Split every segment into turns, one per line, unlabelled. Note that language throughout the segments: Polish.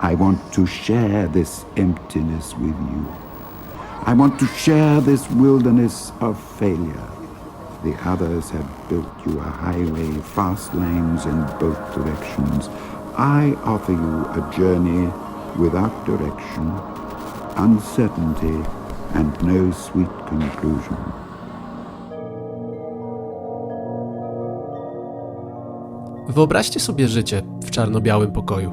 I want to share this emptiness with you. I want to share this wilderness of failure. The others have built you a highway, fast lanes in both directions. I offer you a journey without direction, uncertainty, and no sweet conclusion.
Wyobraźcie sobie życie w czarno-białym pokoju.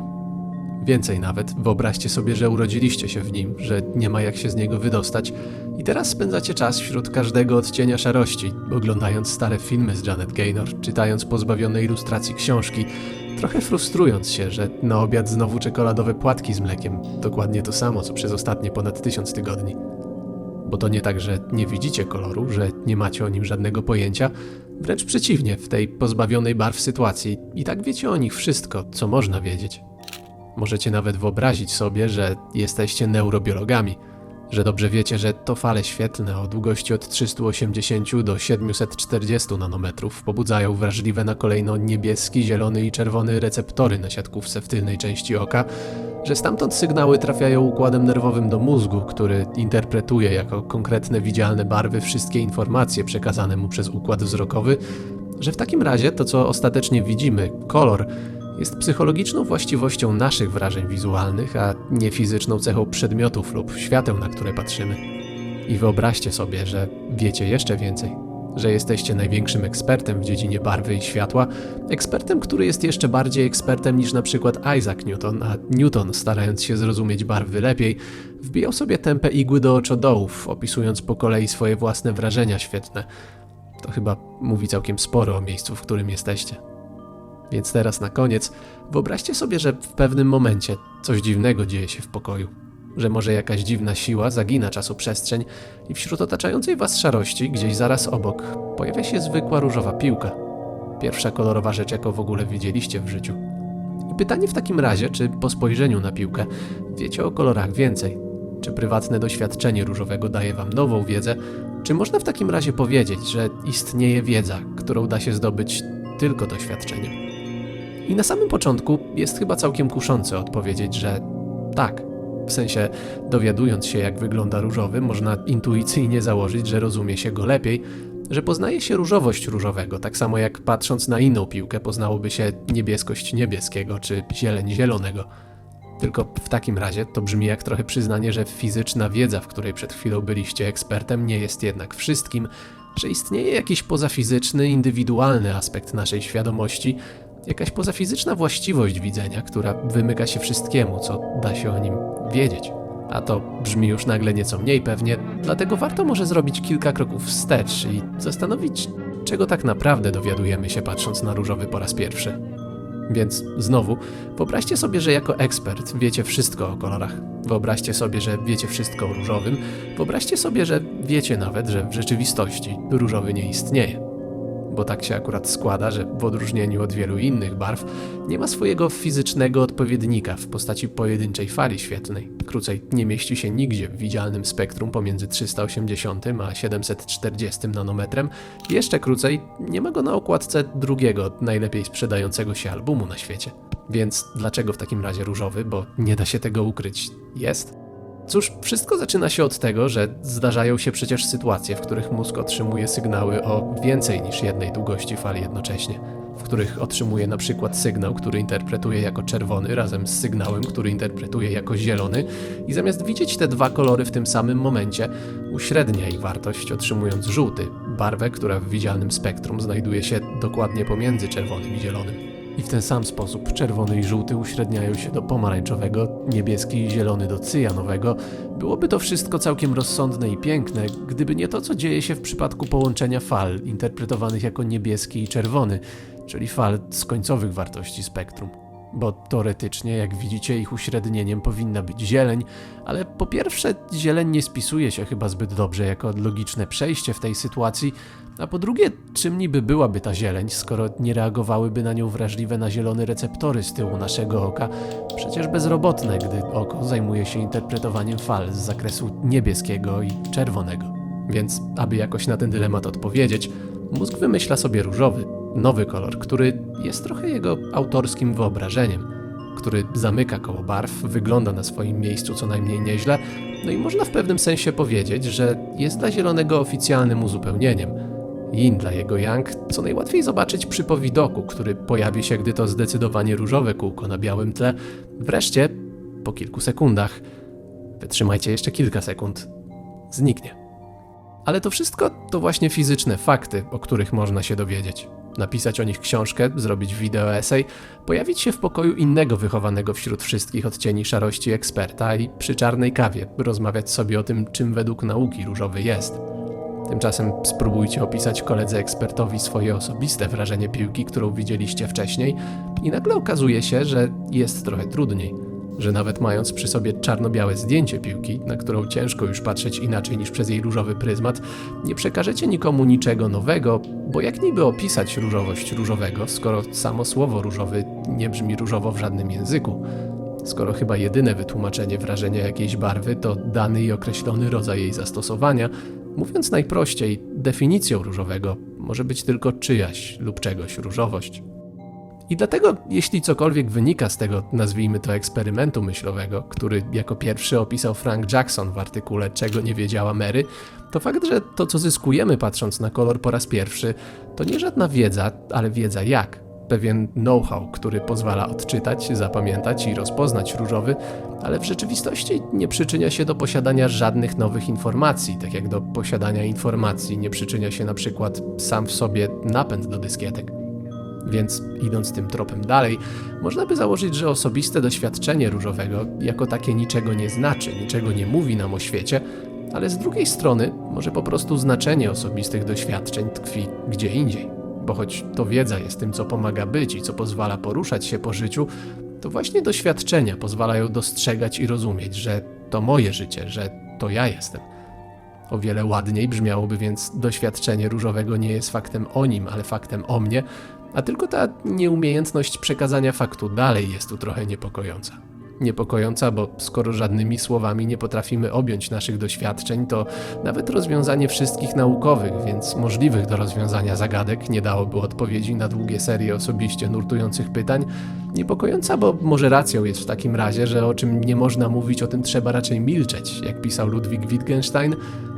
Więcej nawet, wyobraźcie sobie, że urodziliście się w nim, że nie ma jak się z niego wydostać i teraz spędzacie czas wśród każdego odcienia szarości, oglądając stare filmy z Janet Gaynor, czytając pozbawione ilustracji książki, trochę frustrując się, że na obiad znowu czekoladowe płatki z mlekiem, dokładnie to samo co przez ostatnie ponad tysiąc tygodni. Bo to nie tak, że nie widzicie koloru, że nie macie o nim żadnego pojęcia, wręcz przeciwnie, w tej pozbawionej barw sytuacji i tak wiecie o nich wszystko, co można wiedzieć. Możecie nawet wyobrazić sobie, że jesteście neurobiologami, że dobrze wiecie, że to fale świetlne o długości od 380 do 740 nanometrów pobudzają wrażliwe na kolejno niebieski, zielony i czerwony receptory na siatkówce w tylnej części oka, że stamtąd sygnały trafiają układem nerwowym do mózgu, który interpretuje jako konkretne widzialne barwy wszystkie informacje przekazane mu przez układ wzrokowy, że w takim razie to, co ostatecznie widzimy, kolor, jest psychologiczną właściwością naszych wrażeń wizualnych, a nie fizyczną cechą przedmiotów lub świateł, na które patrzymy. I wyobraźcie sobie, że wiecie jeszcze więcej. Że jesteście największym ekspertem w dziedzinie barwy i światła, ekspertem, który jest jeszcze bardziej ekspertem niż na przykład Isaac Newton, a Newton, starając się zrozumieć barwy lepiej, wbijał sobie tępe igły do oczodołów, opisując po kolei swoje własne wrażenia świetne. To chyba mówi całkiem sporo o miejscu, w którym jesteście. Więc teraz na koniec wyobraźcie sobie, że w pewnym momencie coś dziwnego dzieje się w pokoju. Że może jakaś dziwna siła zagina czasoprzestrzeń i wśród otaczającej was szarości, gdzieś zaraz obok, pojawia się zwykła różowa piłka. Pierwsza kolorowa rzecz, jaką w ogóle widzieliście w życiu. I pytanie w takim razie, czy po spojrzeniu na piłkę wiecie o kolorach więcej? Czy prywatne doświadczenie różowego daje wam nową wiedzę? Czy można w takim razie powiedzieć, że istnieje wiedza, którą da się zdobyć tylko doświadczeniem? I na samym początku jest chyba całkiem kuszące odpowiedzieć, że tak. W sensie, dowiadując się, jak wygląda różowy, można intuicyjnie założyć, że rozumie się go lepiej, że poznaje się różowość różowego, tak samo jak patrząc na inną piłkę poznałoby się niebieskość niebieskiego czy zieleń zielonego. Tylko w takim razie to brzmi jak trochę przyznanie, że fizyczna wiedza, w której przed chwilą byliście ekspertem, nie jest jednak wszystkim, że istnieje jakiś pozafizyczny, indywidualny aspekt naszej świadomości, jakaś pozafizyczna właściwość widzenia, która wymyka się wszystkiemu, co da się o nim wiedzieć. A to brzmi już nagle nieco mniej pewnie, dlatego warto może zrobić kilka kroków wstecz i zastanowić, czego tak naprawdę dowiadujemy się patrząc na różowy po raz pierwszy. Więc znowu, wyobraźcie sobie, że jako ekspert wiecie wszystko o kolorach. Wyobraźcie sobie, że wiecie wszystko o różowym. Wyobraźcie sobie, że wiecie nawet, że w rzeczywistości różowy nie istnieje. Bo tak się akurat składa, że w odróżnieniu od wielu innych barw nie ma swojego fizycznego odpowiednika w postaci pojedynczej fali świetlnej. Krócej, nie mieści się nigdzie w widzialnym spektrum pomiędzy 380 a 740 nanometrem. Jeszcze krócej, nie ma go na okładce drugiego, najlepiej sprzedającego się albumu na świecie. Więc dlaczego w takim razie różowy? Bo nie da się tego ukryć. Jest. Cóż, wszystko zaczyna się od tego, że zdarzają się przecież sytuacje, w których mózg otrzymuje sygnały o więcej niż jednej długości fali jednocześnie, w których otrzymuje na przykład sygnał, który interpretuje jako czerwony razem z sygnałem, który interpretuje jako zielony i zamiast widzieć te dwa kolory w tym samym momencie, uśrednia ich wartość otrzymując żółty, barwę, która w widzialnym spektrum znajduje się dokładnie pomiędzy czerwonym i zielonym. I w ten sam sposób czerwony i żółty uśredniają się do pomarańczowego, niebieski i zielony do cyjanowego. Byłoby to wszystko całkiem rozsądne i piękne, gdyby nie to, co dzieje się w przypadku połączenia fal, interpretowanych jako niebieski i czerwony, czyli fal z końcowych wartości spektrum. Bo teoretycznie, jak widzicie, ich uśrednieniem powinna być zieleń, ale po pierwsze, zieleń nie spisuje się chyba zbyt dobrze jako logiczne przejście w tej sytuacji, a po drugie, czym niby byłaby ta zieleń, skoro nie reagowałyby na nią wrażliwe na zielony receptory z tyłu naszego oka, przecież bezrobotne, gdy oko zajmuje się interpretowaniem fal z zakresu niebieskiego i czerwonego. Więc, aby jakoś na ten dylemat odpowiedzieć, mózg wymyśla sobie różowy, nowy kolor, który jest trochę jego autorskim wyobrażeniem, który zamyka koło barw, wygląda na swoim miejscu co najmniej nieźle, no i można w pewnym sensie powiedzieć, że jest dla zielonego oficjalnym uzupełnieniem. Yin dla jego yang, co najłatwiej zobaczyć przy powidoku, który pojawi się, gdy to zdecydowanie różowe kółko na białym tle, wreszcie, po kilku sekundach, wytrzymajcie jeszcze kilka sekund, zniknie. Ale to wszystko to właśnie fizyczne fakty, o których można się dowiedzieć. Napisać o nich książkę, zrobić wideo esej, pojawić się w pokoju innego wychowanego wśród wszystkich odcieni szarości eksperta i przy czarnej kawie rozmawiać sobie o tym, czym według nauki różowy jest. Tymczasem spróbujcie opisać koledze ekspertowi swoje osobiste wrażenie piłki, którą widzieliście wcześniej, i nagle okazuje się, że jest trochę trudniej. Że nawet mając przy sobie czarno-białe zdjęcie piłki, na którą ciężko już patrzeć inaczej niż przez jej różowy pryzmat, nie przekażecie nikomu niczego nowego, bo jak niby opisać różowość różowego, skoro samo słowo różowy nie brzmi różowo w żadnym języku? skoro chyba jedyne wytłumaczenie wrażenia jakiejś barwy to dany i określony rodzaj jej zastosowania, mówiąc najprościej, definicją różowego może być tylko czyjaś lub czegoś różowość. I dlatego, jeśli cokolwiek wynika z tego, nazwijmy to eksperymentu myślowego, który jako pierwszy opisał Frank Jackson w artykule Czego nie wiedziała Mary, to fakt, że to, co zyskujemy patrząc na kolor po raz pierwszy, to nie żadna wiedza, ale wiedza jak pewien know-how, który pozwala odczytać, zapamiętać i rozpoznać różowy, ale w rzeczywistości nie przyczynia się do posiadania żadnych nowych informacji, tak jak do posiadania informacji nie przyczynia się na przykład sam w sobie napęd do dyskietek. Więc idąc tym tropem dalej, można by założyć, że osobiste doświadczenie różowego jako takie niczego nie znaczy, niczego nie mówi nam o świecie, ale z drugiej strony może po prostu znaczenie osobistych doświadczeń tkwi gdzie indziej bo choć to wiedza jest tym, co pomaga być i co pozwala poruszać się po życiu, to właśnie doświadczenia pozwalają dostrzegać i rozumieć, że to moje życie, że to ja jestem. O wiele ładniej brzmiałoby więc doświadczenie różowego nie jest faktem o nim, ale faktem o mnie, a tylko ta nieumiejętność przekazania faktu dalej jest tu trochę niepokojąca. Niepokojąca, bo skoro żadnymi słowami nie potrafimy objąć naszych doświadczeń, to nawet rozwiązanie wszystkich naukowych, więc możliwych do rozwiązania zagadek nie dałoby odpowiedzi na długie serie osobiście nurtujących pytań. Niepokojąca, bo może racją jest w takim razie, że o czym nie można mówić, o tym trzeba raczej milczeć, jak pisał Ludwig Wittgenstein.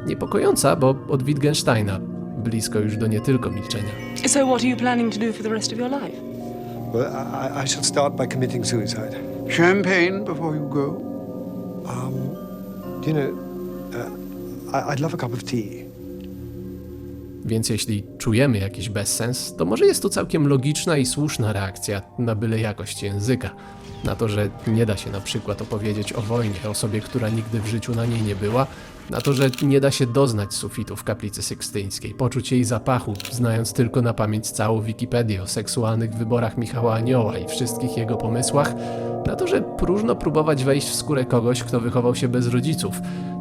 Niepokojąca, bo od Wittgensteina blisko już do nie tylko milczenia.
So, what are you planning to do for the rest of your life?
Well, I, I shall start by committing suicide.
Champagne before you go?
Do you know, uh, I, I'd love a cup of tea.
Więc jeśli czujemy jakiś bezsens, to może jest to całkiem logiczna i słuszna reakcja na byle jakość języka. Na to, że nie da się na przykład opowiedzieć o wojnie osobie, która nigdy w życiu na niej nie była, na to, że nie da się doznać sufitu w kaplicy sykstyńskiej, poczuć jej zapachu, znając tylko na pamięć całą Wikipedię o seksualnych wyborach Michała Anioła i wszystkich jego pomysłach, na to, że próżno próbować wejść w skórę kogoś, kto wychował się bez rodziców,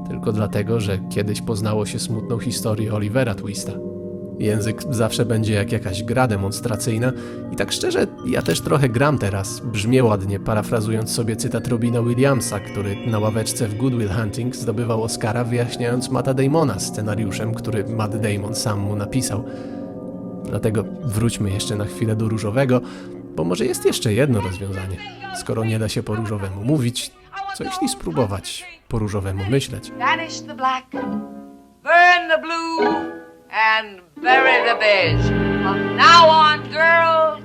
tylko dlatego, że kiedyś poznało się smutną historię Olivera Twista. Język zawsze będzie jak jakaś gra demonstracyjna i tak szczerze, ja też trochę gram teraz, brzmię ładnie, parafrazując sobie cytat Robina Williamsa, który na ławeczce w Good Will Hunting zdobywał Oscara wyjaśniając Matta Damona scenariuszem, który Matt Damon sam mu napisał. Dlatego wróćmy jeszcze na chwilę do różowego, bo może jest jeszcze jedno rozwiązanie. Skoro nie da się po różowemu mówić, co jeśli spróbować po różowemu myśleć?
Burn the blue, and bury the beige. From now on, girls,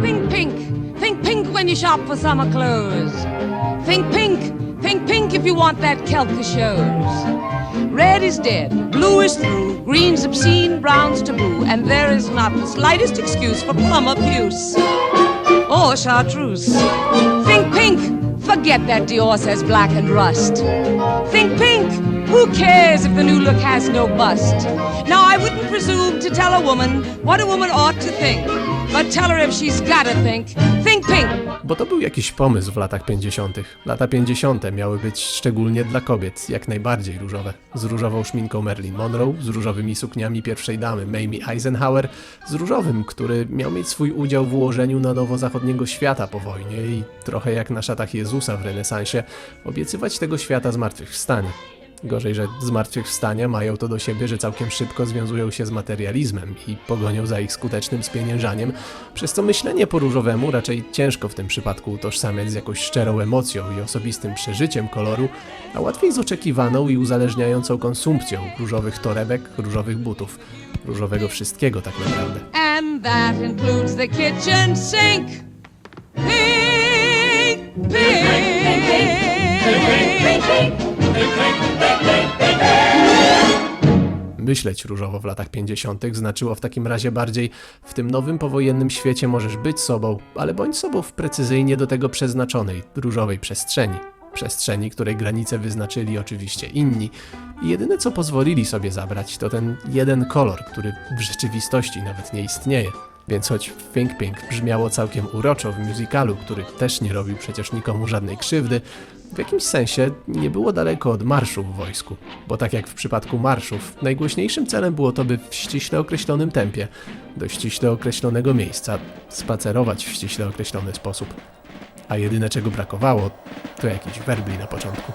Think pink. Think pink when you shop for summer clothes. Think pink. Think pink if you want that kelp that shows. Red is dead, blue is through, green's obscene, brown's taboo, and there is not the slightest excuse for plum abuse or chartreuse. Think pink. Forget that Dior says black and rust. Think pink. Who cares if the new look has no bust? Now, I wouldn't presume to tell a woman what a woman ought to think, but tell her if she's gotta think. Think pink.
Bo to był jakiś pomysł w latach 50. Lata 50. miały być szczególnie dla kobiet jak najbardziej różowe. Z różową szminką Marilyn Monroe, z różowymi sukniami pierwszej damy Mamie Eisenhower, z różowym, który miał mieć swój udział w ułożeniu na nowo zachodniego świata po wojnie i trochę jak na szatach Jezusa w renesansie, obiecywać tego świata zmartwychwstanie. Gorzej, że zmartwychwstania mają to do siebie, że całkiem szybko związują się z materializmem i pogonią za ich skutecznym spieniężaniem, przez co myślenie po różowemu raczej ciężko w tym przypadku utożsamiać z jakąś szczerą emocją i osobistym przeżyciem koloru, a łatwiej z oczekiwaną i uzależniającą konsumpcją różowych torebek, różowych butów, różowego wszystkiego tak naprawdę.
And that includes the kitchen sink. Pink, pink.
Myśleć różowo w latach 50. znaczyło w takim razie bardziej w tym nowym powojennym świecie możesz być sobą, ale bądź sobą w precyzyjnie do tego przeznaczonej, różowej przestrzeni. Przestrzeni, której granice wyznaczyli oczywiście inni. I jedyne co pozwolili sobie zabrać to ten jeden kolor, który w rzeczywistości nawet nie istnieje. Więc choć Think Pink brzmiało całkiem uroczo w musicalu, który też nie robił przecież nikomu żadnej krzywdy, w jakimś sensie nie było daleko od marszu w wojsku, bo tak jak w przypadku marszów, najgłośniejszym celem było to, by w ściśle określonym tempie, do ściśle określonego miejsca, spacerować w ściśle określony sposób. A jedyne czego brakowało, to jakiś werbli na początku.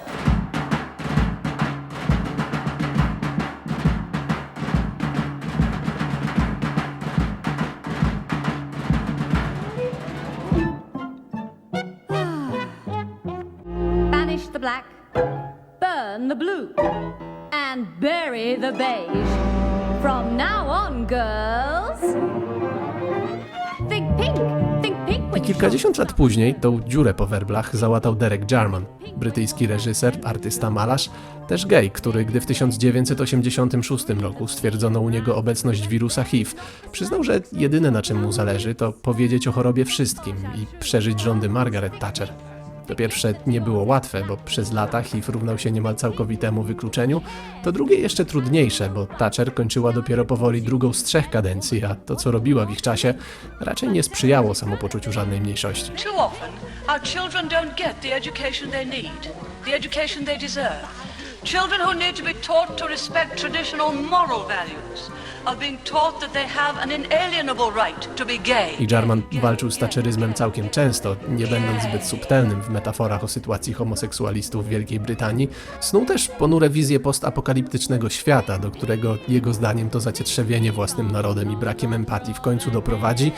Kilkadziesiąt lat później tą dziurę po werblach załatał Derek Jarman, brytyjski reżyser, artysta malarz, też gej, który gdy w 1986 roku stwierdzono u niego obecność wirusa HIV, przyznał, że jedyne na czym mu zależy to powiedzieć o chorobie wszystkim i przeżyć rządy Margaret Thatcher. To pierwsze nie było łatwe, bo przez lata HIV równał się niemal całkowitemu wykluczeniu. To drugie jeszcze trudniejsze, bo Thatcher kończyła dopiero powoli drugą z trzech kadencji, a to co robiła w ich czasie raczej nie sprzyjało samopoczuciu żadnej mniejszości.
Too often, our children don't get the education they need, the education they deserve. Children who need to be taught to respect traditional moral values are being taught that they have an inalienable right to be gay.
I Jarman walczył z taczeryzmem całkiem często, nie będąc zbyt subtelnym w metaforach o sytuacji homoseksualistów w Wielkiej Brytanii. Snuł też ponure wizje postapokaliptycznego świata, do którego jego zdaniem to zacietrzewienie własnym narodem i brakiem empatii w końcu doprowadzi,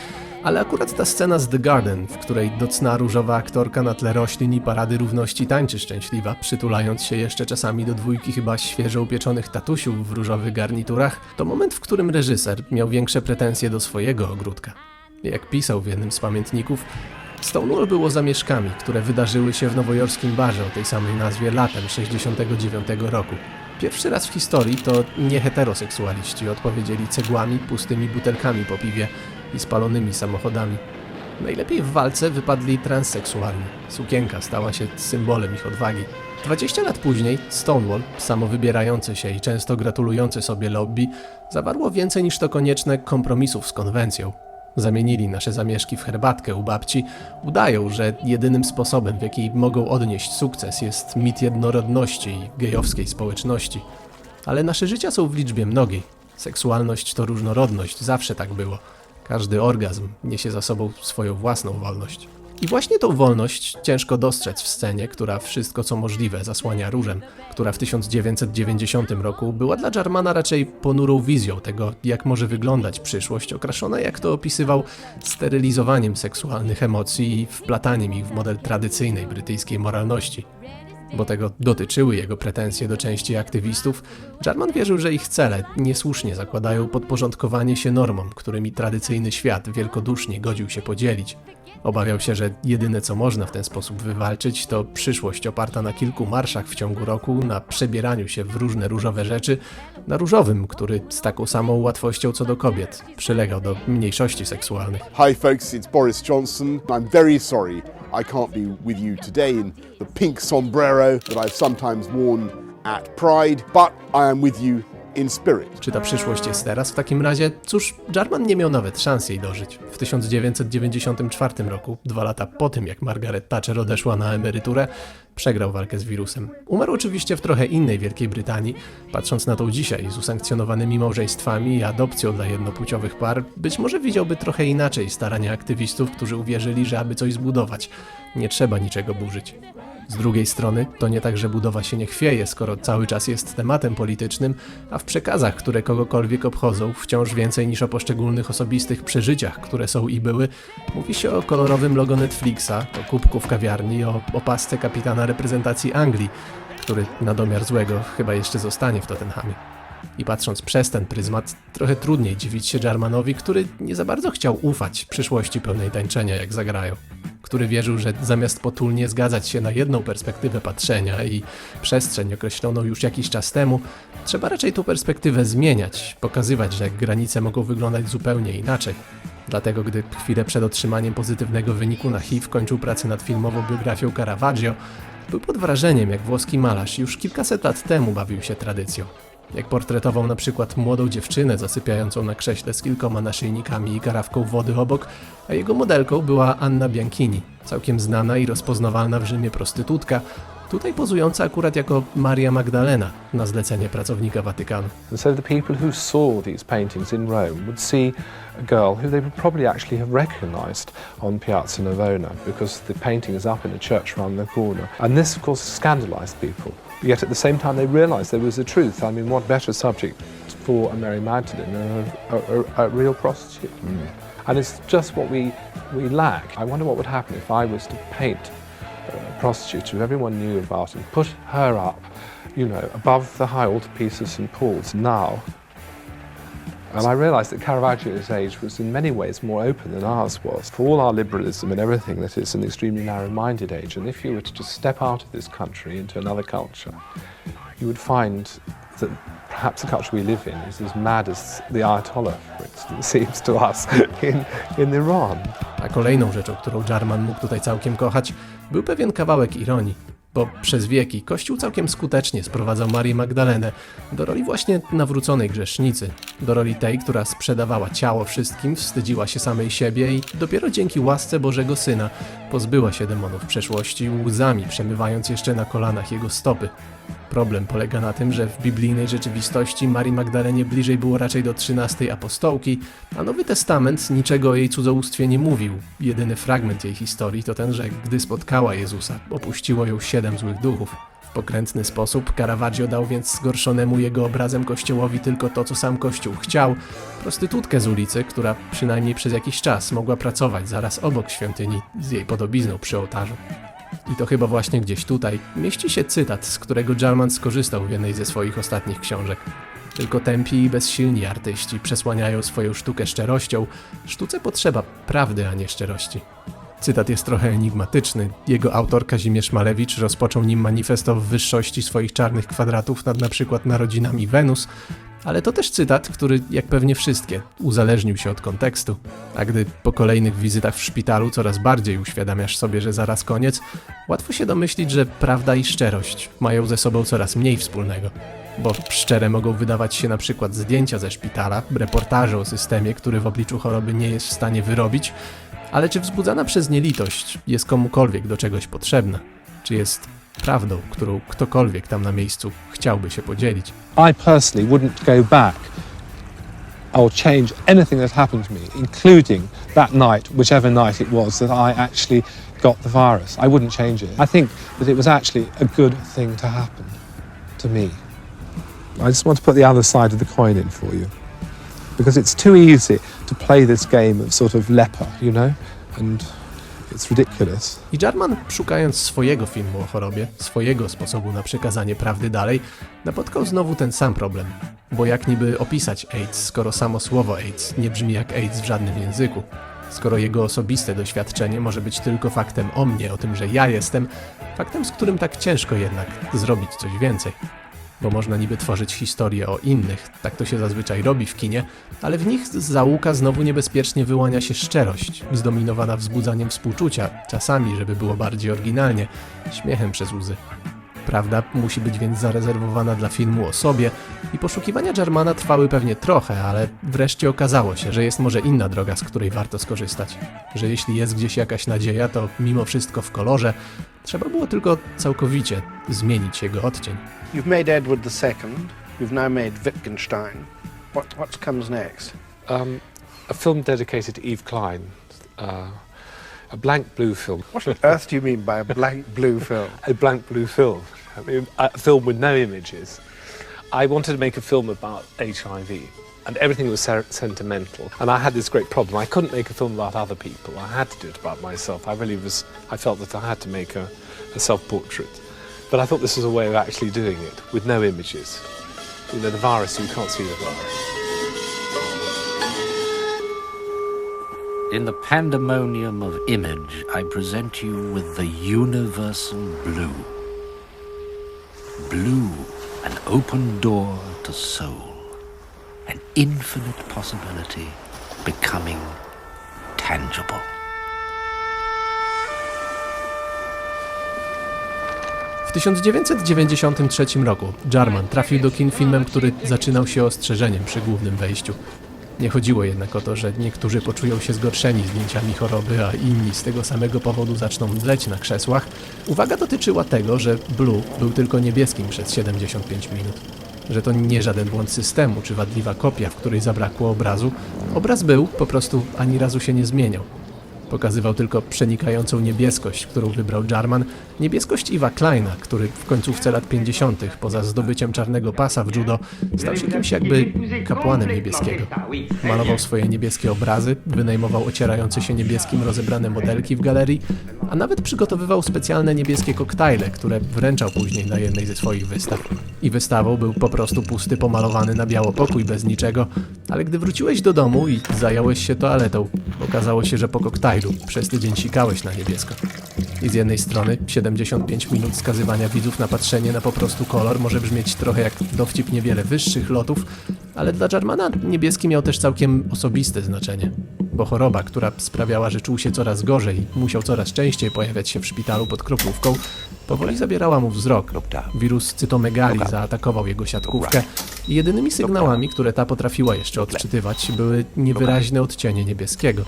ale akurat ta scena z The Garden, w której docna różowa aktorka na tle roślin i parady równości tańczy szczęśliwa, przytulając się jeszcze czasami do dwójki chyba świeżo upieczonych tatusiów w różowych garniturach, to moment, w którym reżyser miał większe pretensje do swojego ogródka. Jak pisał w jednym z pamiętników, Stonewall było zamieszkami, które wydarzyły się w nowojorskim barze o tej samej nazwie latem 69 roku. Pierwszy raz w historii to nie heteroseksualiści odpowiedzieli cegłami, pustymi butelkami po piwie i spalonymi samochodami. Najlepiej w walce wypadli transseksualni. Sukienka stała się symbolem ich odwagi. 20 lat później Stonewall, samo wybierające się i często gratulujące sobie lobby, zawarło więcej niż to konieczne kompromisów z konwencją. Zamienili nasze zamieszki w herbatkę u babci, udają, że jedynym sposobem, w jaki mogą odnieść sukces, jest mit jednorodności i gejowskiej społeczności. Ale nasze życia są w liczbie mnogiej. Seksualność to różnorodność, zawsze tak było. Każdy orgazm niesie za sobą swoją własną wolność. I właśnie tą wolność ciężko dostrzec w scenie, która wszystko co możliwe zasłania różem, która w 1990 roku była dla Jarmana raczej ponurą wizją tego, jak może wyglądać przyszłość, okraszona, jak to opisywał, sterylizowaniem seksualnych emocji i wplataniem ich w model tradycyjnej brytyjskiej moralności bo tego dotyczyły jego pretensje do części aktywistów, Jarman wierzył, że ich cele niesłusznie zakładają podporządkowanie się normom, którymi tradycyjny świat wielkodusznie godził się podzielić. Obawiał się, że jedyne co można w ten sposób wywalczyć, to przyszłość oparta na kilku marszach w ciągu roku, na przebieraniu się w różne różowe rzeczy, na różowym, który z taką samą łatwością co do kobiet przylegał do mniejszości seksualnych.
Hi, folks, it's Boris Johnson. I'm very sorry I can't be with you today in the pink sombrero that I've sometimes worn at Pride, but I am with you.
Czy ta przyszłość jest teraz w takim razie? Cóż, Jarman nie miał nawet szans jej dożyć. W 1994 roku, dwa lata po tym jak Margaret Thatcher odeszła na emeryturę, przegrał walkę z wirusem. Umarł oczywiście w trochę innej Wielkiej Brytanii. Patrząc na tą dzisiaj z usankcjonowanymi małżeństwami i adopcją dla jednopłciowych par, być może widziałby trochę inaczej starania aktywistów, którzy uwierzyli, że aby coś zbudować, nie trzeba niczego burzyć. Z drugiej strony, to nie tak, że budowa się nie chwieje, skoro cały czas jest tematem politycznym, a w przekazach, które kogokolwiek obchodzą, wciąż więcej niż o poszczególnych osobistych przeżyciach, które są i były, mówi się o kolorowym logo Netflixa, o kubku w kawiarni, o opasce kapitana reprezentacji Anglii, który na domiar złego chyba jeszcze zostanie w Tottenhamie. I patrząc przez ten pryzmat, trochę trudniej dziwić się Jarmanowi, który nie za bardzo chciał ufać przyszłości pełnej tańczenia, jak zagrają. Który wierzył, że zamiast potulnie zgadzać się na jedną perspektywę patrzenia i przestrzeń określoną już jakiś czas temu, trzeba raczej tą perspektywę zmieniać, pokazywać, że granice mogą wyglądać zupełnie inaczej. Dlatego, gdy chwilę przed otrzymaniem pozytywnego wyniku na HIV kończył pracę nad filmową biografią Caravaggio, był pod wrażeniem, jak włoski malarz już kilkaset lat temu bawił się tradycją. Jak portretował na przykład młodą dziewczynę zasypiającą na krześle z kilkoma naszyjnikami i karawką wody obok, a jego modelką była Anna Bianchini, całkiem znana i rozpoznawalna w Rzymie prostytutka, tutaj pozująca akurat jako Maria Magdalena na zlecenie pracownika Watykanu.
So the people who saw these paintings in Rome would see a girl who they would probably actually have recognized on Piazza Navona because the painting is up in the church around the corner. And this, of course, scandalized people. Yet at the same time, they realized there was a truth. I mean, what better subject for a Mary Magdalene than a, a, a, a real prostitute? Hmm. And it's just what we, we lack. I wonder what would happen if I was to paint a prostitute who everyone knew about and put her up, you know, above the high altarpiece of St. Paul's now. And I realised that Caravaggio's age was in many ways more open than ours was. For all our liberalism and everything, that it's an extremely narrow-minded age. And if you were to just step out of this country into another culture, you would find that perhaps the culture we live in is as mad as the Ayatollah, for instance, seems to us in, in Iran.
A kolejną rzeczą, którą Jarman mógł tutaj całkiem kochać, był pewien kawałek ironii. Bo przez wieki Kościół całkiem skutecznie sprowadzał Marię Magdalenę do roli właśnie nawróconej grzesznicy, do roli tej, która sprzedawała ciało wszystkim, wstydziła się samej siebie i dopiero dzięki łasce Bożego Syna pozbyła się demonów przeszłości, łzami przemywając jeszcze na kolanach jego stopy. Problem polega na tym, że w biblijnej rzeczywistości Marii Magdalenie bliżej było raczej do trzynastej apostołki, a Nowy Testament niczego o jej cudzołóstwie nie mówił. Jedyny fragment jej historii to ten, że gdy spotkała Jezusa, opuściło ją siedem złych duchów. W pokrętny sposób Caravaggio dał więc zgorszonemu jego obrazem kościołowi tylko to, co sam kościół chciał, prostytutkę z ulicy, która przynajmniej przez jakiś czas mogła pracować zaraz obok świątyni z jej podobizną przy ołtarzu. I to chyba właśnie gdzieś tutaj mieści się cytat, z którego Jarman skorzystał w jednej ze swoich ostatnich książek. Tylko tępi i bezsilni artyści przesłaniają swoją sztukę szczerością. Sztuce potrzeba prawdy, a nie szczerości. Cytat jest trochę enigmatyczny. Jego autor Kazimierz Malewicz rozpoczął nim manifest o wyższości swoich czarnych kwadratów nad na przykład narodzinami Wenus, ale to też cytat, który, jak pewnie wszystkie, uzależnił się od kontekstu. A gdy po kolejnych wizytach w szpitalu coraz bardziej uświadamiasz sobie, że zaraz koniec, łatwo się domyślić, że prawda i szczerość mają ze sobą coraz mniej wspólnego. Bo szczere mogą wydawać się na przykład zdjęcia ze szpitala, reportaże o systemie, który w obliczu choroby nie jest w stanie wyrobić, ale czy wzbudzana przez nie litość jest komukolwiek do czegoś potrzebna? Czy jest prawdą, którą ktokolwiek tam na miejscu chciałby się podzielić?
I personally wouldn't go back or change anything that happened to me, including that night, whichever night it was that I actually got the virus. I wouldn't change it. I think that it was actually a good thing to happen to me. I just want to put the other side of the coin in for you. Because it's too easy to play this game of sort of leper, you know? And it's ridiculous.
I Jarman, szukając swojego filmu o chorobie, swojego sposobu na przekazanie prawdy dalej, napotkał znowu ten sam problem. Bo jak niby opisać AIDS, skoro samo słowo AIDS nie brzmi jak AIDS w żadnym języku? Skoro jego osobiste doświadczenie może być tylko faktem o mnie, o tym, że ja jestem, faktem, z którym tak ciężko jednak zrobić coś więcej. Bo można niby tworzyć historie o innych, tak to się zazwyczaj robi w kinie, ale w nich z załuka znowu niebezpiecznie wyłania się szczerość, zdominowana wzbudzaniem współczucia, czasami, żeby było bardziej oryginalnie, śmiechem przez łzy. Prawda musi być więc zarezerwowana dla filmu o sobie i poszukiwania Jarmana trwały pewnie trochę, ale wreszcie okazało się, że jest może inna droga, z której warto skorzystać. Że jeśli jest gdzieś jakaś nadzieja, to mimo wszystko w kolorze trzeba było tylko całkowicie zmienić jego odcień.
You've made Edward II. You've now made Wittgenstein. What what comes next?
Um, a film dedicated to Eve Klein. Uh, A blank blue film.
What on earth do you mean by a blank blue film?
a blank blue film. I mean, a film with no images. I wanted to make a film about HIV, and everything was ser- sentimental. And I had this great problem. I couldn't make a film about other people. I had to do it about myself. I really was. I felt that I had to make a, a self-portrait. But I thought this was a way of actually doing it with no images. You know, the virus. You can't see the virus.
In the pandemonium of image, I present you with the universal blue. Blue, an open door to soul, an infinite possibility becoming tangible.
1993 roku Jarman trafił do kin filmem, który zaczynał się ostrzeżeniem przy głównym wejściu. Nie chodziło jednak o to, że niektórzy poczują się zgorszeni zdjęciami choroby, a inni z tego samego powodu zaczną mdleć na krzesłach. Uwaga dotyczyła tego, że Blue był tylko niebieskim przez 75 minut. Że to nie żaden błąd systemu czy wadliwa kopia, w której zabrakło obrazu. Obraz był, po prostu ani razu się nie zmieniał. Pokazywał tylko przenikającą niebieskość, którą wybrał Jarman, niebieskość Iwa Kleina, który w końcówce lat 50., poza zdobyciem czarnego pasa w judo, stał się kimś jakby kapłanem niebieskiego. Malował swoje niebieskie obrazy, wynajmował ocierające się niebieskim rozebrane modelki w galerii, a nawet przygotowywał specjalne niebieskie koktajle, które wręczał później na jednej ze swoich wystaw. I wystawą był po prostu pusty, pomalowany na biało pokój bez niczego, ale gdy wróciłeś do domu i zająłeś się toaletą, okazało się, że po koktajlu przez tydzień sikałeś na niebiesko. I z jednej strony 75 minut skazywania widzów na patrzenie na po prostu kolor może brzmieć trochę jak dowcip niewiele wyższych lotów, ale dla Jarmana niebieski miał też całkiem osobiste znaczenie. Bo choroba, która sprawiała, że czuł się coraz gorzej musiał coraz częściej pojawiać się w szpitalu pod kroplówką, powoli zabierała mu wzrok. Wirus cytomegali zaatakował jego siatkówkę. I jedynymi sygnałami, które ta potrafiła jeszcze odczytywać, były niewyraźne odcienie niebieskiego.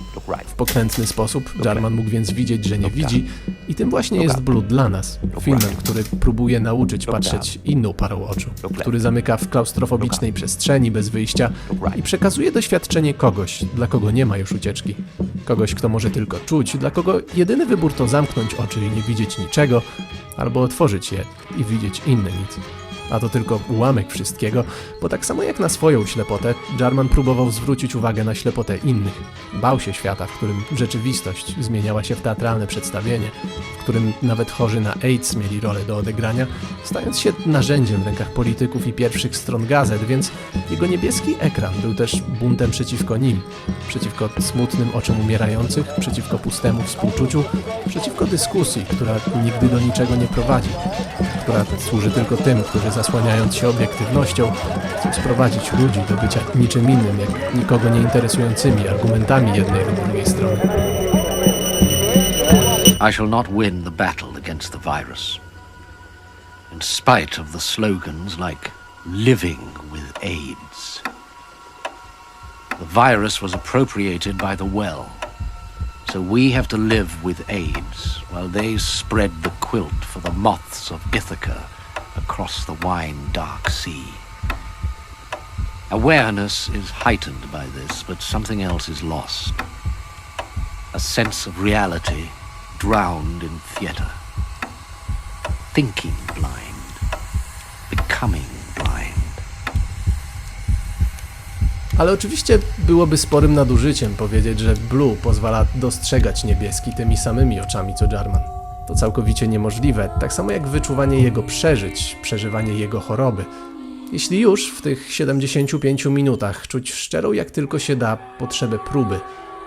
W pokrętny sposób Jarman mógł więc widzieć, że nie widzi. I tym właśnie jest Blue dla nas. Filmem, który próbuje nauczyć patrzeć inną parą oczu, który zamyka w klaustrofobicznej przestrzeni bez wyjścia i przekazuje doświadczenie kogoś, dla kogo nie ma już ucieczki. Kogoś, kto może tylko czuć, dla kogo jedyny wybór to zamknąć oczy i nie widzieć niczego, albo otworzyć je i widzieć inne nic. A to tylko ułamek wszystkiego, bo tak samo jak na swoją ślepotę, Jarman próbował zwrócić uwagę na ślepotę innych. Bał się świata, w którym rzeczywistość zmieniała się w teatralne przedstawienie, w którym nawet chorzy na AIDS mieli rolę do odegrania, stając się narzędziem w rękach polityków i pierwszych stron gazet, więc jego niebieski ekran był też buntem przeciwko nim, przeciwko smutnym oczom umierających, przeciwko pustemu współczuciu, przeciwko dyskusji, która nigdy do niczego nie prowadzi, która służy tylko tym, którzy zasłaniając się obiektywnością, chcą sprowadzić ludzi do bycia niczym innym, jak nikogo nie interesującymi argumentami jednej lub drugiej strony.
I shall not win the battle against the virus. In spite of the slogans like living with AIDS. The virus was appropriated by the well. So we have to live with AIDS while they spread the quilt for the moths of Ithaca across the wine dark sea. Awareness is heightened by this, but something else is lost. A sense of reality drowned in theatre. Thinking blind, becoming.
Ale oczywiście byłoby sporym nadużyciem powiedzieć, że Blue pozwala dostrzegać niebieski tymi samymi oczami co Jarman. To całkowicie niemożliwe, tak samo jak wyczuwanie jego przeżyć, przeżywanie jego choroby. Jeśli już w tych 75 minutach czuć szczerą jak tylko się da potrzebę próby,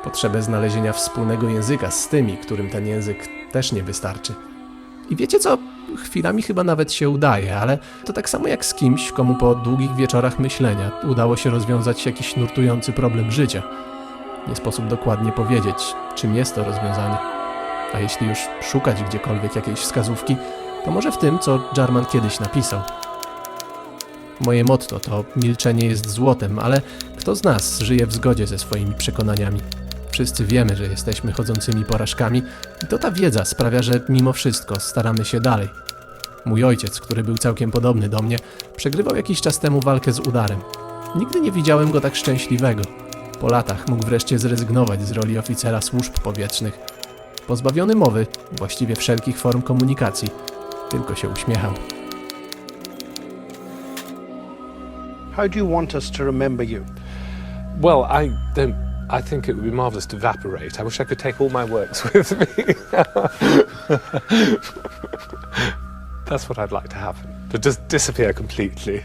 potrzebę znalezienia wspólnego języka z tymi, którym ten język też nie wystarczy. I wiecie co? Chwilami chyba nawet się udaje, ale to tak samo jak z kimś, komu po długich wieczorach myślenia udało się rozwiązać jakiś nurtujący problem życia. Nie sposób dokładnie powiedzieć, czym jest to rozwiązanie. A jeśli już szukać gdziekolwiek jakiejś wskazówki, to może w tym, co Jarman kiedyś napisał. Moje motto to milczenie jest złotem, ale kto z nas żyje w zgodzie ze swoimi przekonaniami? Wszyscy wiemy, że jesteśmy chodzącymi porażkami i to ta wiedza sprawia, że mimo wszystko staramy się dalej. Mój ojciec, który był całkiem podobny do mnie, przegrywał jakiś czas temu walkę z udarem. Nigdy nie widziałem go tak szczęśliwego. Po latach mógł wreszcie zrezygnować z roli oficera służb powietrznych. Pozbawiony mowy, właściwie wszelkich form komunikacji. Tylko się uśmiechał.
How do you want us to remember you?
Well, I don't. I think it would be marvellous to evaporate. I wish I could take all my works with me. That's what I'd like to happen. To just disappear completely.